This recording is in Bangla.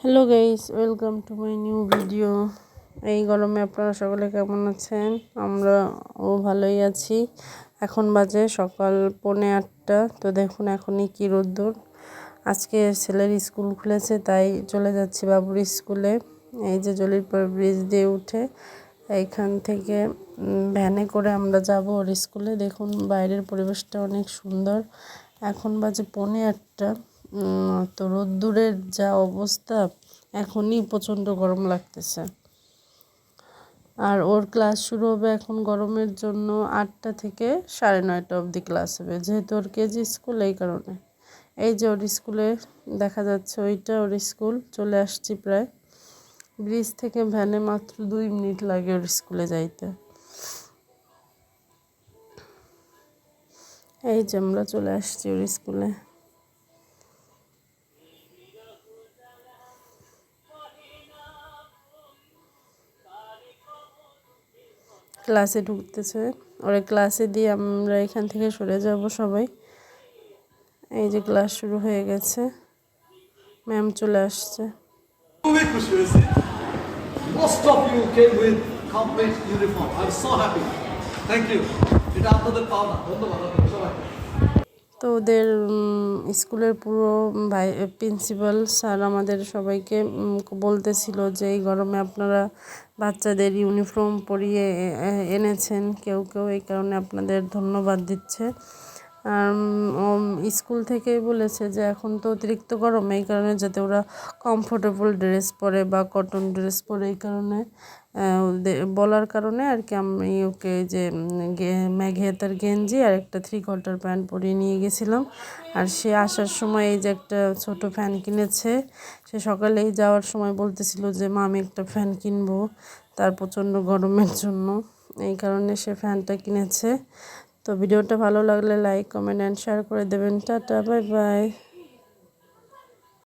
Hello guys welcome to my new video এই গরমে আপনারা সকলে কেমন আছেন? আমরা ও ভালোই আছি। এখন বাজে সকাল পৌনে আটটা। তো দেখুন এখনই কি রোদ্দুর আজকে ছেলের স্কুল খুলেছে, তাই চলে যাচ্ছি বাবুর স্কুলে। এই যে জলিরপুর ব্রিজ দিয়ে উঠে এইখান থেকে ভ্যানে করে আমরা যাব ওর স্কুলে। দেখুন বাইরের পরিবেশটা অনেক সুন্দর। এখন বাজে পৌনে আটটা। তো রোদ্দুরের যা অবস্থা, এখনই প্রচণ্ড গরম লাগতেছে। আর ওর ক্লাস শুরু হবে এখন গরমের জন্য আটটা থেকে সাড়ে নয়টা অবধি ক্লাস হবে, যেহেতু ওর কেজি স্কুল এই কারণে। এই যে ওর স্কুলে দেখা যাচ্ছে ওইটা ওর স্কুল, চলে আসছি প্রায়। ব্রিজ থেকে ভ্যানে মাত্র দুই মিনিট লাগে ওর স্কুলে যাইতে। এই যে আমরা চলে আসছি ওর স্কুলে। ক্লাসে ঢুকতেছে। ওরা ক্লাসে দিয়ে আমরা এখান থেকে সরে যাব সবাই। এই যে ক্লাস শুরু হয়ে গেছে। ম্যাম চলে আসছে। তো ওদের স্কুলের পুরো ভাই প্রিন্সিপাল স্যার আমাদের সবাইকে বলতেছিল যে এই গরমে আপনারা বাচ্চাদের ইউনিফর্ম পরিয়ে এনেছেন। কেউ কেউ এই কারণে আপনাদের ধন্যবাদ দিচ্ছে। আর স্কুল থেকেই বলেছে যে এখন তো অতিরিক্ত গরম, এই কারণে যাতে ওরা কমফোর্টেবল ড্রেস পরে বা কটন ড্রেস পরে, এই কারণে বলার কারণে আর কি আমি ওকে যে ম্যাঘে তার গেঞ্জি আর একটা থ্রি কোয়ার্টার প্যান্ট পরিয়ে নিয়ে গেছিলাম। আর সে আসার সময় এই যে একটা ছোট ফ্যান কিনেছে, সে সকালেই যাওয়ার সময় বলতেছিল যে, মা, আমি একটা ফ্যান কিনবো তার প্রচণ্ড গরমের জন্য। এই কারণে সে ফ্যানটা কিনেছে। তো ভিডিওটা ভালো লাগলে লাইক কমেন্ট অ্যান্ড শেয়ার করে দেবেন। Tata bye bye